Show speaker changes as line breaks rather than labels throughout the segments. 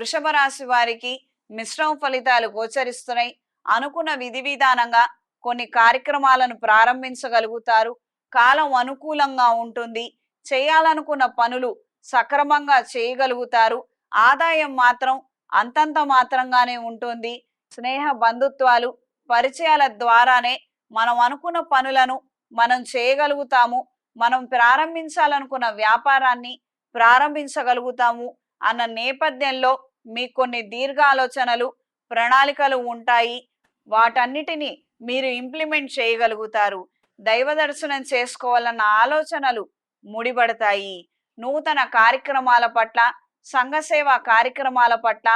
వృషభ రాశి వారికి మిశ్రమ ఫలితాలు గోచరిస్తున్నాయి. అనుకున్న విధి విధానంగా కొన్ని కార్యక్రమాలను ప్రారంభించగలుగుతారు. కాలం అనుకూలంగా ఉంటుంది. చేయాలనుకున్న పనులు సక్రమంగా చేయగలుగుతారు. ఆదాయం మాత్రం అంతంత మాత్రంగానే ఉంటుంది. స్నేహ బంధుత్వాలు పరిచయాల ద్వారానే మనం అనుకున్న పనులను మనం చేయగలుగుతాము. మనం ప్రారంభించాలనుకున్న వ్యాపారాన్ని ప్రారంభించగలుగుతాము అన్న నేపథ్యంలో మీకు కొన్ని దీర్ఘ ఆలోచనలు ప్రణాళికలు ఉంటాయి. వాటన్నిటిని మీరు ఇంప్లిమెంట్ చేయగలుగుతారు. దైవ దర్శనం చేసుకోవాలన్న ఆలోచనలు ముడిపడతాయి. నూతన కార్యక్రమాల పట్ల సంఘసేవ కార్యక్రమాల పట్ల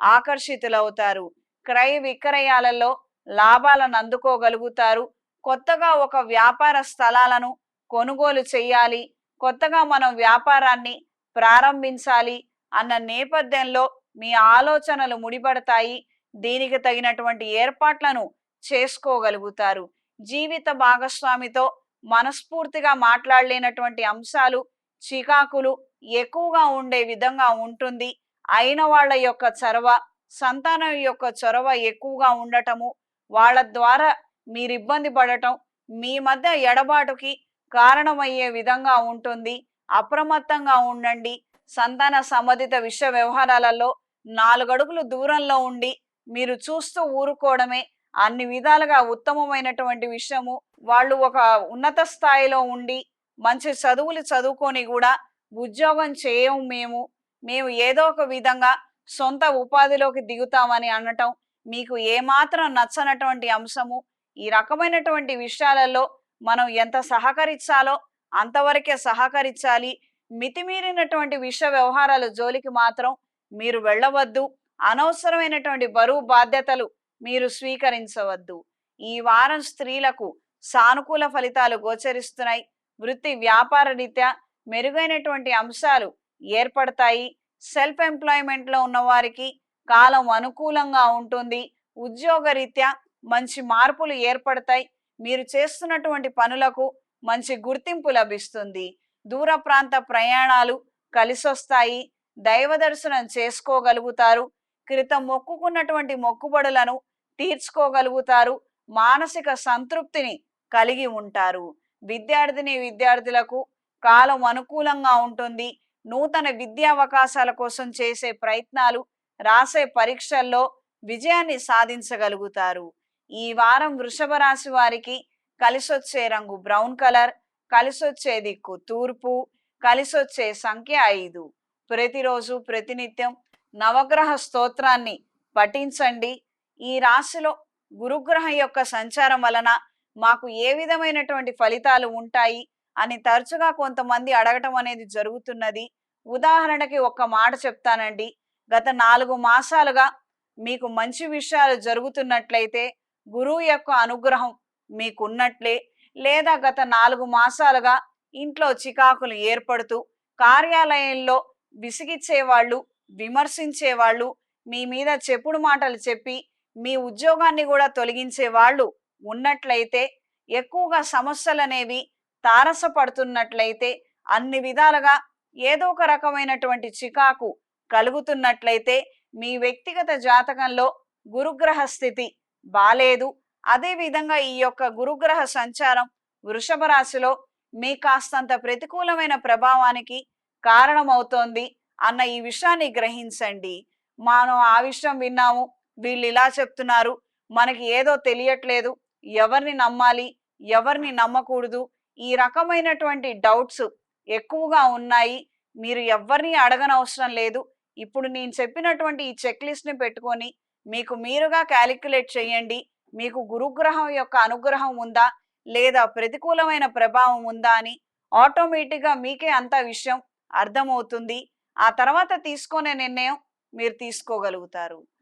ఆకర్షితులవుతారు. క్రయ విక్రయాలలో లాభాలను అందుకోగలుగుతారు. కొత్తగా ఒక వ్యాపార స్థలాలను కొనుగోలు చేయాలి. కొత్తగా మనం వ్యాపారాన్ని ప్రారంభించాలి అన్న నేపథ్యంలో మీ ఆలోచనలు ముడిపడతాయి. దీనికి తగినటువంటి ఏర్పాట్లను చేసుకోగలుగుతారు. జీవిత భాగస్వామితో మనస్ఫూర్తిగా మాట్లాడలేనటువంటి అంశాలు చికాకులు ఎక్కువగా ఉండే విధంగా ఉంటుంది. అయిన వాళ్ళ యొక్క చొరవ సంతానం యొక్క చొరవ ఎక్కువగా ఉండటము వాళ్ళ ద్వారా మీరు ఇబ్బంది పడటం మీ మధ్య ఎడబాటుకి కారణమయ్యే విధంగా ఉంటుంది. అప్రమత్తంగా ఉండండి. సంతాన సంబంధిత విషయ వ్యవహారాలలో నాలుగడుగులు దూరంలో ఉండి మీరు చూస్తూ ఊరుకోవడమే అన్ని విధాలుగా ఉత్తమమైనటువంటి విషయము. వాళ్ళు ఒక ఉన్నత స్థాయిలో ఉండి మంచి చదువులు చదువుకొని కూడా ఉద్యోగం చేయము మేము. మేము ఏదో ఒక విధంగా సొంత ఉపాధిలోకి దిగుతామని అనటం మీకు ఏమాత్రం నచ్చనటువంటి అంశము. ఈ రకమైనటువంటి విషయాలలో మనం ఎంత సహకరించాలో అంతవరకే సహకరించాలి. మితిమీరినటువంటి విషయ వ్యవహారాల జోలికి మాత్రం మీరు వెళ్ళవద్దు. అనవసరమైనటువంటి బరువు బాధ్యతలు మీరు స్వీకరించవద్దు. ఈ వారం స్త్రీలకు సానుకూల ఫలితాలు గోచరిస్తున్నాయి. వృత్తి వ్యాపార రీత్యా మెరుగైనటువంటి అంశాలు ఏర్పడతాయి. సెల్ఫ్ ఎంప్లాయ్మెంట్లో ఉన్నవారికి కాలం అనుకూలంగా ఉంటుంది. ఉద్యోగ రీత్యా మంచి మార్పులు ఏర్పడతాయి. మీరు చేస్తున్నటువంటి పనులకు మంచి గుర్తింపు లభిస్తుంది. దూర ప్రాంత ప్రయాణాలు కలిసొస్తాయి. దైవ దర్శనం చేసుకోగలుగుతారు. క్రితం మొక్కుకున్నటువంటి మొక్కుబడులను తీర్చుకోగలుగుతారు. మానసిక సంతృప్తిని కలిగి ఉంటారు. విద్యార్థిని విద్యార్థులకు కాలం అనుకూలంగా ఉంటుంది. నూతన విద్యా అవకాశాల కోసం చేసే ప్రయత్నాలు రాసే పరీక్షల్లో విజయాన్ని సాధించగలుగుతారు. ఈ వారం వృషభ రాశి వారికి కలిసొచ్చే రంగు బ్రౌన్ కలర్ కలిసొచ్చే దిక్కు తూర్పు కలిసొచ్చే సంఖ్య ఐదు. ప్రతిరోజు ప్రతినిత్యం నవగ్రహ స్తోత్రాన్ని పఠించండి. ఈ రాశిలో గురుగ్రహం యొక్క సంచారం వలన మాకు ఏ విధమైనటువంటి ఫలితాలు ఉంటాయి అని తరచుగా కొంతమంది అడగటం అనేది జరుగుతున్నది. ఉదాహరణకి ఒక్క మాట చెప్తానండి. గత నాలుగు మాసాలుగా మీకు మంచి విషయాలు జరుగుతున్నట్లయితే గురువు యొక్క అనుగ్రహం మీకున్నట్లే. లేదా గత నాలుగు మాసాలుగా ఇంట్లో చికాకులు ఏర్పడుతూ కార్యాలయంలో విసిగిచ్చేవాళ్ళు విమర్శించేవాళ్ళు మీ మీద చెప్పుడు మాటలు చెప్పి మీ ఉద్యోగాన్ని కూడా తొలగించే వాళ్ళు ఉన్నట్లయితే ఎక్కువగా సమస్యలు అనేవి తారసపడుతున్నట్లయితే అన్ని విధాలుగా ఏదో ఒక రకమైనటువంటి చికాకు కలుగుతున్నట్లయితే మీ వ్యక్తిగత జాతకంలో గురుగ్రహ స్థితి బాలేదు. అదేవిధంగా ఈ యొక్క గురుగ్రహ సంచారం వృషభ రాశిలో మీ కాస్తంత ప్రతికూలమైన ప్రభావానికి కారణమవుతోంది అన్న ఈ విషయాన్ని గ్రహించండి. మనం ఆ విషయం విన్నాము వీళ్ళు ఇలా చెప్తున్నారు మనకి ఏదో తెలియట్లేదు ఎవరిని నమ్మాలి ఎవరిని నమ్మకూడదు ఈ రకమైనటువంటి డౌట్స్ ఎక్కువగా ఉన్నాయి మీరు ఎవరిని అడగనవసరం లేదు ఇప్పుడు నేను చెప్పినటువంటి ఈ చెక్ లిస్ట్ని పెట్టుకొని మీకు మీరుగా క్యాలిక్యులేట్ చేయండి మీకు గురుగ్రహం యొక్క అనుగ్రహం ఉందా లేదా ప్రతికూలమైన ప్రభావం ఉందా అని ఆటోమేటిక్గా మీకే అంత విషయం అర్థమవుతుంది. ఆ తర్వాత తీసుకునే నిర్ణయం మీరు తీసుకోగలుగుతారు.